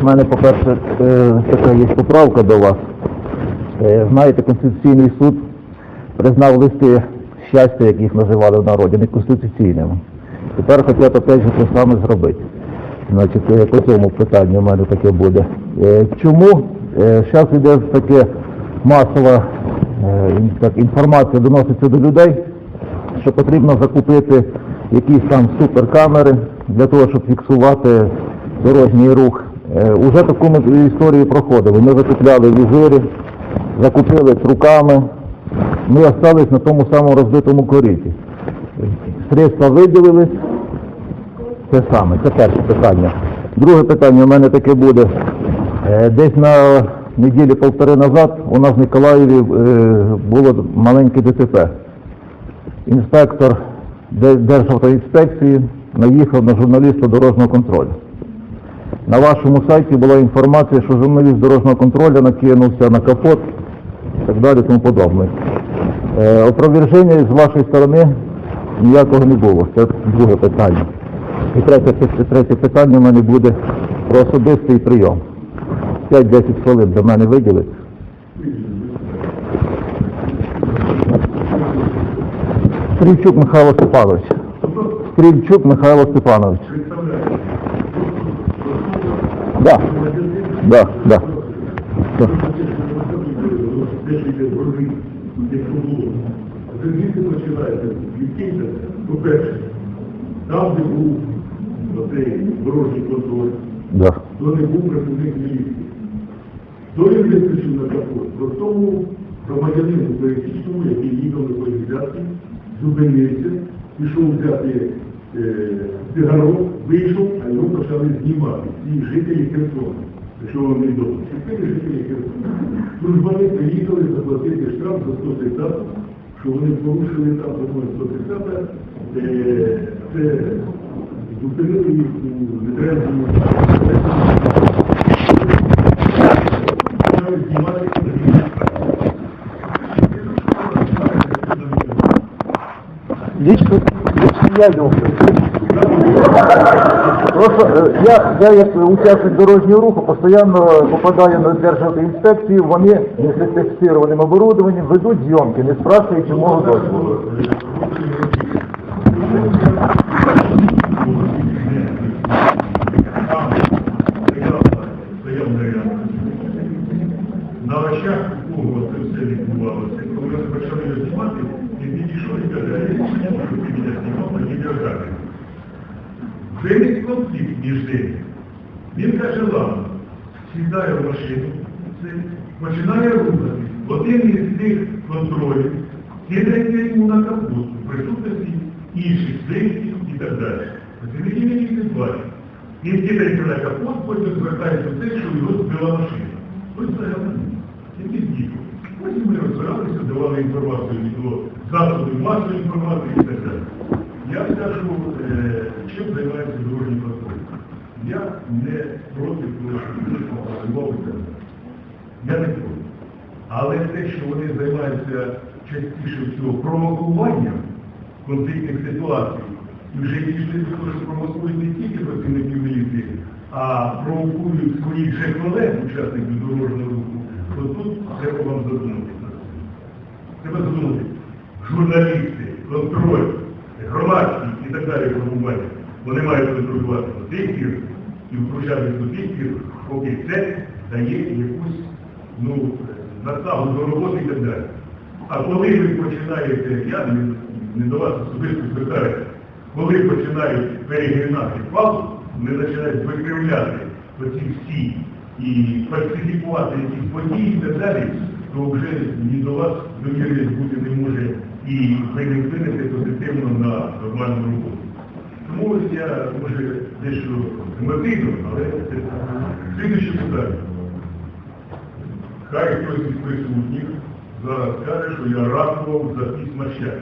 У мене, по-перше, е, така є поправка до вас. Е, Знаєте, Конституційний суд признав листи щастя, як їх називали в народі, неконституційними. Тепер хотять опять же те саме зробити. Значить, е, по цьому питанню у мене таке буде. Чому зараз йде таке масова так, інформація доноситься до людей, що потрібно закупити якісь там суперкамери для того, щоб фіксувати дорожній рух. Е, Уже таку ми історію проходили. Ми закупляли візири, закупили труками, ми остались на тому самому розбитому коріті. Средства виділились, те саме, це перше питання. Друге питання у мене таке буде. Е, Десь на неділі полтори назад у нас в Миколаєві е, було маленьке ДТП. Інспектор Де- Державтоінспекції наїхав на журналіста дорожнього контролю. На вашому сайті була інформація, що журналіст дорожнього контролю накинувся на капот і так далі тому подобне. Е, опроверження з вашої сторони ніякого не було. Це друге питання. І третє, третє питання у мене буде про особистий прийом. 5-10 хвилин до мене виділить. Стрільчук Михайло Степанович. Стрільчук Михайло Степанович. Да. Да, да. да. Звідки починається? Відкиньте, по-перше, там, де був оцей контроль, Да. то не був працівник міліції. То він вискочив на капот. Простому громадянину пересічному, який їхав на поліцейський, зупинився, пішов взяти е, вийшов, а його почали знімати. Ці жителі Херсона. Якщо вам відомо. Чотири жителі Херсона. Службани приїхали заплатити штраф за 130, що вони порушили там, по-моєму, 130, е, це зупинили їх у нетрезвому Лично, лично я. Просто е, я, я як учасник дорожнього руху постійно попадаю на Державтоінспекцію, вони несертифікованим оборудованням ведуть зйомки, не спрашуючи мого дозволу. На очах у кого це все відбувалося. Коли вони почали його знімати, він підійшов і каже, а я не можу, щоб ти мене знімав на відеокамері. Виник конфлікт між ними. Він каже, ладно, сідає в машину, це, починає рухати. Один із цих контролів кидається йому на капот, в присутності інших слідків і так далі. Мені не бачать. Він кидається на капот, потім звертається те, що його збила машина. Ось взагалі, які діти. Потім ми розбиралися, давали інформацію від того засобів масової інформації і так далі. Я скажу, чим займається дорожній контроль. Я не проти того, що. Я не проти. Але те, що вони займаються частіше всього провокуванням конфліктних ситуацій, і вже дійшли до того, що не тільки працівників міліції, а провокують своїх же колег, учасників дорожнього руху, то тут треба вам задуматися. Треба задумати. Журналісти, контроль, громадськість і так далі формування. Вони мають контролювати до тих пір і втручатися до тих пір, поки це дає якусь ну, наставу до роботи і так далі. А коли ви починаєте, я не, не до вас особисто звертаюся, коли починають перегинати палку, вони починають викривляти оці всі і фальсифікувати якісь події і так далі, то вже ні до вас довіреність бути не може і ви не вплинете позитивно на нормальну роботу. Тому ось я, може, дещо емоційно, але це слідуюче питання. Хай хтось із присутніх зараз скаже, що я ратував за письма щастя.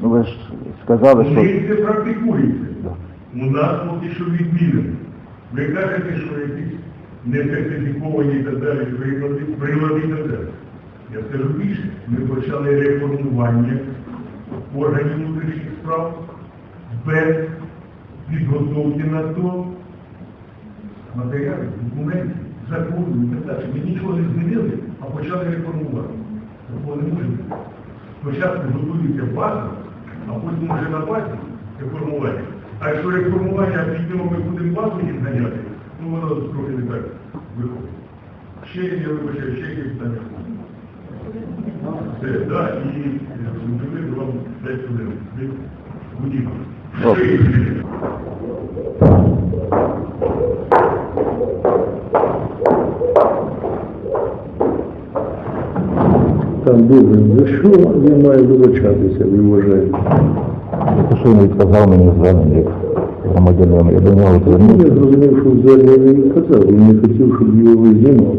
Ну ви ж сказали, що... них це практикується. У нас поки що відмінено. Ви кажете, що якісь несертифіковані і так далі прилади, прилади і так далі. Я скажу більше, ми почали реформування органів внутрішніх справ без підготовки на то матеріалів, документів, законів і так далі. Ми нічого не змінили, а почали реформувати. Такого не може бути. Спочатку готується база, а потім вже на базі реформування. А якщо реформування підемо, ми будемо базу їх ганяти, ну воно трохи не так виходить. Ще я вибачаю, ще є питання. Все, да, і вам 5 хвилин. Будівлю. Добре. Ще є питання? Там добре, за що він має вилучатися, ви вважаєте? Це що він відказав мені звернення як громадянина, я до нього Ну, я зрозумів, що взагалі він не казав, він не хотів, щоб його визнімали.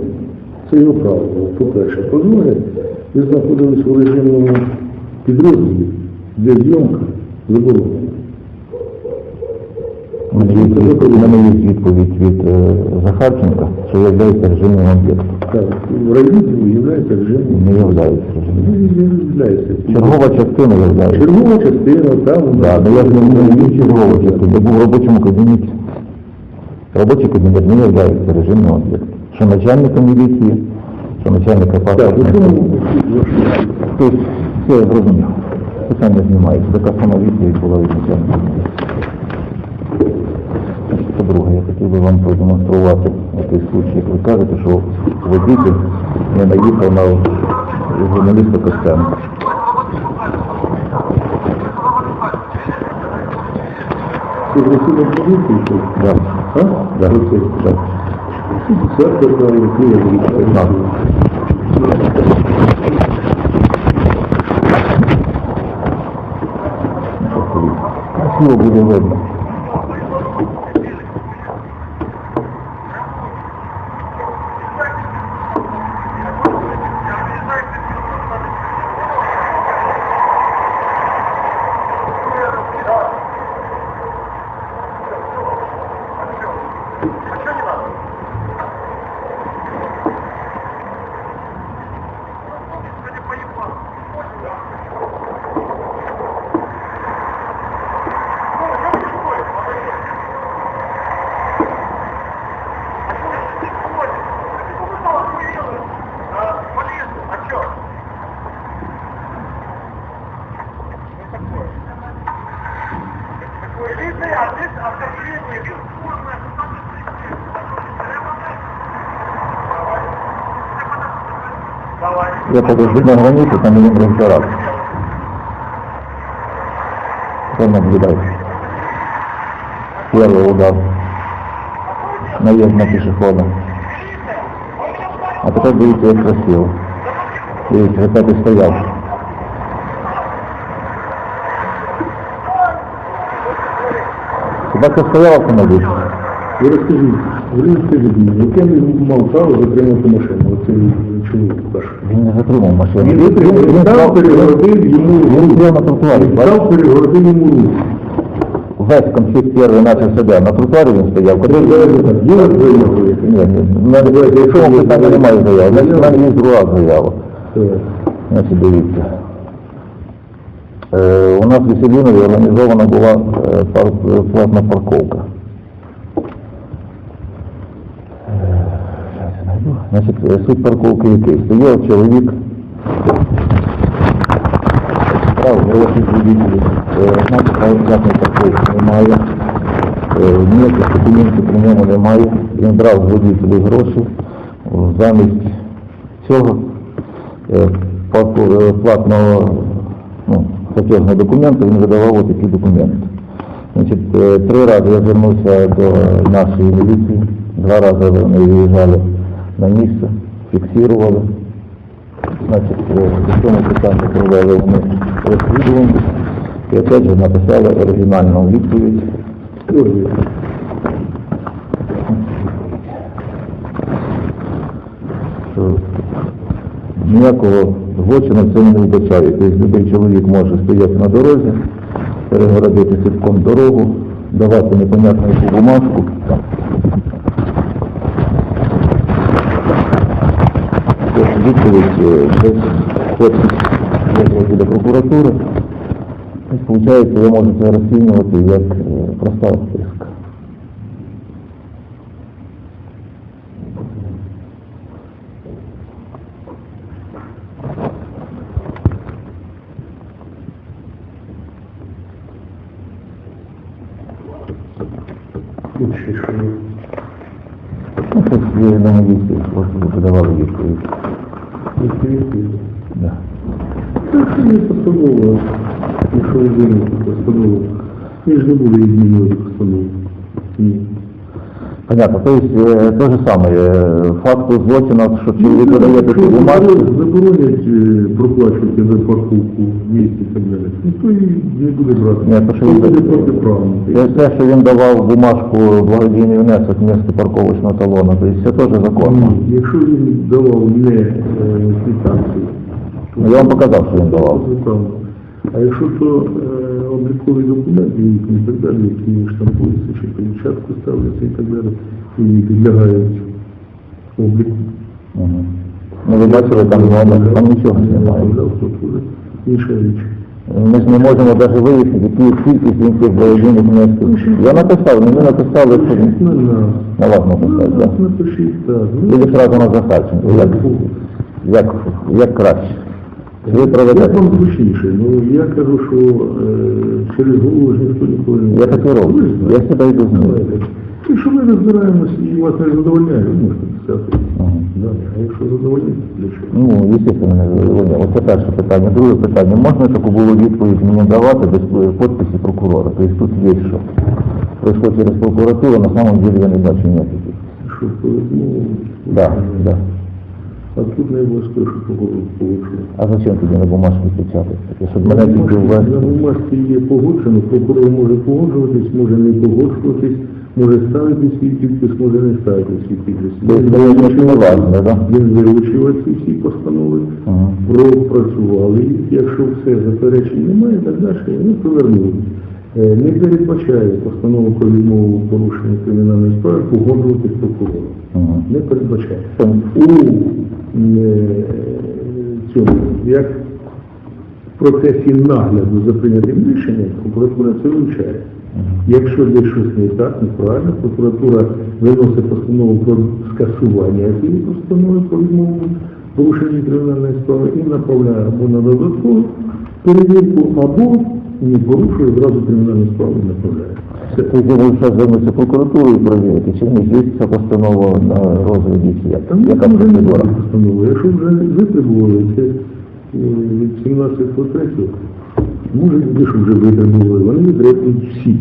Це його право. По-перше. По-друге, ми знаходились у режимному підрозділі, де зйомка заборонена. У мене відповідь- є від е, Захарченка, що є режимним об'єктом. Так, в райвідділі являється режимним. Не являється режимним. Не являється. Чергова частина являється. Чергова частина, там, Да, но я ж не чергову частину, я був в робочому кабінеті. Робочий кабінет не являється режимним об'єктом. Що начальника міліції, що начальника Так, у паспортної. Тобто, все я зрозумів. Питання знімається. Така сама відповідь була від начальника міліції. По-друге, я хотів би вам продемонструвати той случай, як ви кажете, що водитель не наїхав на журналіста поліції? А? Так. Красиво буде видно. Я подожду на границе, там будем разбираться. Кто наблюдает? Первый удар. Наезд на пешехода. А тепер дивіться, як красиво. Дивіться, яка ти стояв. Хіба ти стояв автомобіль? Ви розкажіть, ви розкажіть мені, яке він мав право затримати машину, оцей чоловік ваш? Він не затримав машину. Він затримав, він став, перегородив йому Він на тротуарі. Він став, перегородив йому рух. Весь конфлікт перший почав себе. На тротуарі він стояв. Коли Є заяви? Ні, ні, в мене в цьому питанні немає заяви. Значить, в мене є друга заява. Значить, дивіться. Е, у нас в Веселінові організована була е, пар, е, платна парковка. Е, щас я знайду. Значить, е, суть парковки який? Стояв чоловік, брав гроші з водителів, значить, платної парковки немає, е, ніяких документів при ньому немає. Він брав з водителів гроші, замість цього е, платного ну, платежного документу, він видавав ось такі документи. Значить, три рази я звернувся до нашої міліції, два вони виїжджали на місце, фіксували. Значить, в цьому питанні провели вони розслідування і опять же написали оригінальну відповідь. Що ніякого злочину цьому не вбачає. Тобто любий чоловік може стояти на дорозі, перегородити сітком дорогу, давати непонятну бумажку. Тобто відповідь е, десь хлопці визвали до прокуратури, Виходить, ви можете розцінювати як е, проста вписка. Тут ще що є. Ну, тут є на місці, просто ви подавали відповідь. Да. Так, не постанова. Якщо я думаєте постанову, Я ж не буду змінювати постанову. Ні. Понятно, то есть е, те же саме, е, факту злочину, що чоловік видає такі бумажки, Заборонять е, проплачувати за парковку в місті і так далі. Ніхто її не буде брати. Ні, то що Це він буде дає? протиправно. Те, те, що він давав бумажку благодійний внесок вместо парковочного талону, то есть це теж законно. Ні, Якщо він давав не е, квитанцію, то Ну, я вам показав, що він давав. це правда. А якщо то е, облікові документи їхні і так далі, які штампуються, чи печатку ставляться і так далі, і підлягають обліку. Угу. Ну, ви бачили, там номер, там нічого немає. Інша річ. Ми ж не можемо навіть вияснити, які кількість він цих благодійних внесків. Я написав, мені написали, що він На вас написав, На так? напишіть так. Ну, Или сразу на Захарченко, як, як, як краще. Ви проведете. вам зручніше? Ну, я кажу, що е, через голову ж ніхто ніколи не... Я так і роблю. Я сюди йду з ним. Якщо ми розбираємось і вас не задовольняє, ви можете писати. Ага. Да. А якщо задовольняє, для чого? Ну, естественно, не задовольняє. Оце перше питання. Друге питання. Можна таку було відповідь мені давати без е, підписі прокурора? Тобто тут є що. Пройшло через прокуратуру, на самом деле я не бачу ніяких. Що, ну, Да, да. А тут не обов'язково, що погоду получили. А зачем тоді на бумажку печатати? Щоб мене На ввести. бумажці є погоджено, прокурор може погоджуватись, може не погоджуватись, може ставити свій підпис, може не ставити свій підпис. Тобто, це не важливо, да? Він вивчив ці всі постанови, Ага. пропрацювали їх, якщо все заперечень немає, так далі, вони повернули. Не передбачає постанову про відмову порушення кримінальної справи погоджуватись прокурором. Ага. Не передбачає. У е, цьому, як в процесі нагляду за прийнятим рішенням, прокуратура це вивчає. Якщо десь щось не так, неправильно, прокуратура виносить постанову про скасування цієї постанови про відмову порушення кримінальної справи і направляє або на додаткову перевірку, або не порушує, зразу кримінальну справу направляє. Звернуться в прокуратуру перевірити, чи не є ця постанова на розгляді, чи як? Там Яка вже не буде постанови. Якщо вже витребували, це від 17 по 3, може що вже витребували, вони витребують всі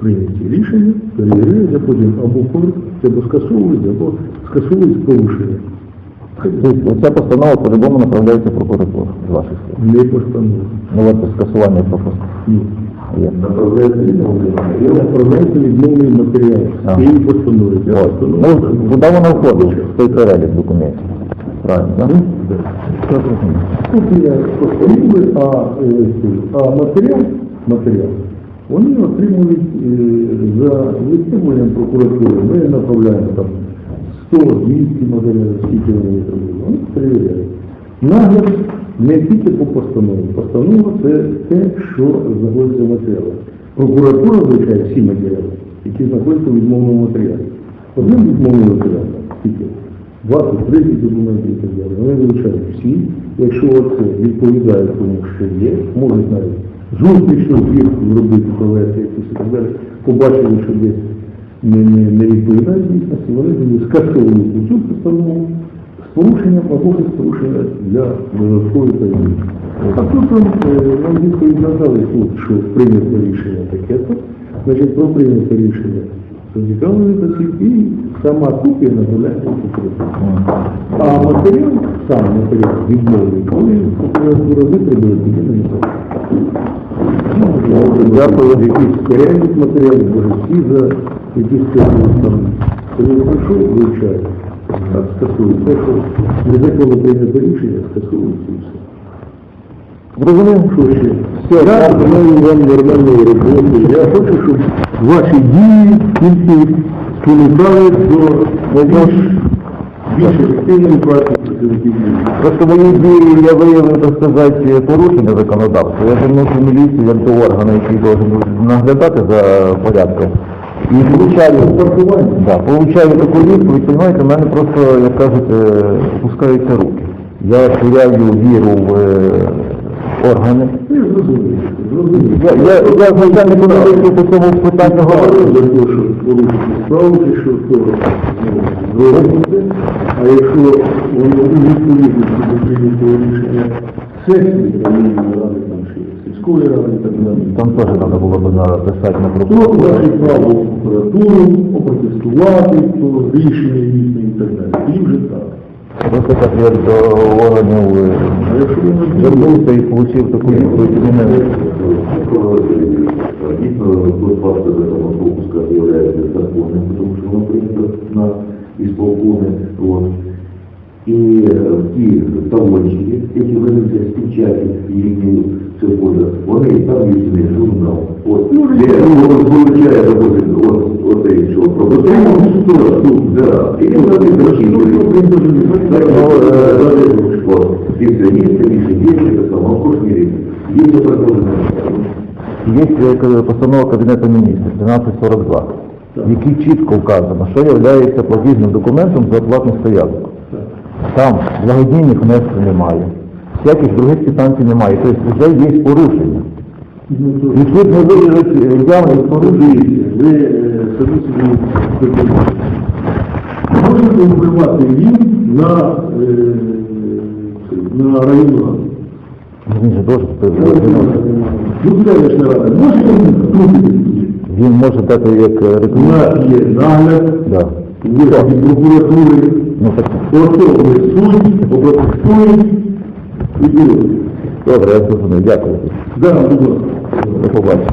прийняті рішення, перевіряють, а потім або повертають, або скасовують, або скасовують порушення. Тобто ця постанова по-любому направляється в прокуратуру з ваших слів. Не постанова. Ну от скасування пропуску. Ні. Я направляється відмовний матеріал. Цієї постанови. Ну, куди вона входить? В той перелік документів. Правильно, так? Да. Все зрозуміло. Тут є постанови, а, е, а матеріал, матеріал, вони отримують е, за витребуванням прокуратури. Ми направляємо там 100-200 матеріалів, скільки вони витребували. Вони перевіряють. Нагляд не тільки по постанові. Постанова це те, що знаходиться в матеріалах. Прокуратура вивчає всі матеріали, які знаходяться в відмовному матеріалі. Одним відмовним матеріалом тільки 20, 30 документів і так далі. Вони вивчають всі. Якщо це відповідає тому, що є, можуть навіть зустрічну звірку зробити, провести якусь і так далі. Побачили, що десь не, не, не відповідає вони тоді скасовують цю постанову з порушенням або без порушення для додаткової перевірки. А тут нам, е, нам відповідь надали тут, що прийнято рішення таке-то, значить про прийняте рішення зацікавлених осіб і сама копія направляється в. А матеріал, сам матеріал відмовний, коли прокуратура витребує, тоді не Дякую. Якийсь перелік матеріалів, може всі за якісь період там. Коли пройшов, вивчає. Так, скасують. Те, що незаконно прийнято рішення, скасується і все. Зрозуміло? Що ще? Все, я бажаю вам нормальної роботи. Я хочу, щоб ваші дії тільки спонукали до більш більш ефективною працею працівників міліції. Просто мої дії я виявив, так сказати, порушення законодавства. Я звернувся в міліцію як до органу, який должен наглядати за порядком. І получаю, да, получаю таку відповідь, розумієте, в мене просто, як кажуть, спускаються руки. Я теряю віру в е, органи. Я зрозумів. Я, я, я з начальником міліції по цьому питанню говорив. за те, що порушити справу, що то ну, зробити, а якщо воно у відповідності до прийнятого рішення сесії, районної ради, там, чи сільської ради і так далі, Там теж треба було б написати на то прокуратуру. ваше право в прокуратуру, опротестувати, то рішення їхнє і так далі. І вже так. Просто так я до органів е, А якщо воно звернувся і отримав таку відповідь. і мене Дійсно, тот факт этого пропуска является законным, потому что он принято на исполкоме. Вот. И э, ті талончики, які ведуться з печаті, які це буде, вони там є журнал. От, де вилучає, допустим, от, є, е, постанова Кабінету міністрів 1242, в якій чітко вказано, що є платіжним документом за оплатну стоянку. Там благодійних внесків немає, всяких других квитанцій немає, тобто вже є порушення. Ну, то- І тут е, самі собі придумали. Можете впливати він на, е, на районну раду? Він же дуже Ну, селищна рада, можете втрутитися туди? Він може дати як е, У рекомендацію. нас є нагляд, Да. у вигляді прокуратури, Ну, так. ми суд, опротестуємо і ділимо. Добре, я зрозумів. Дякую. Да, будь ласка. До побачення.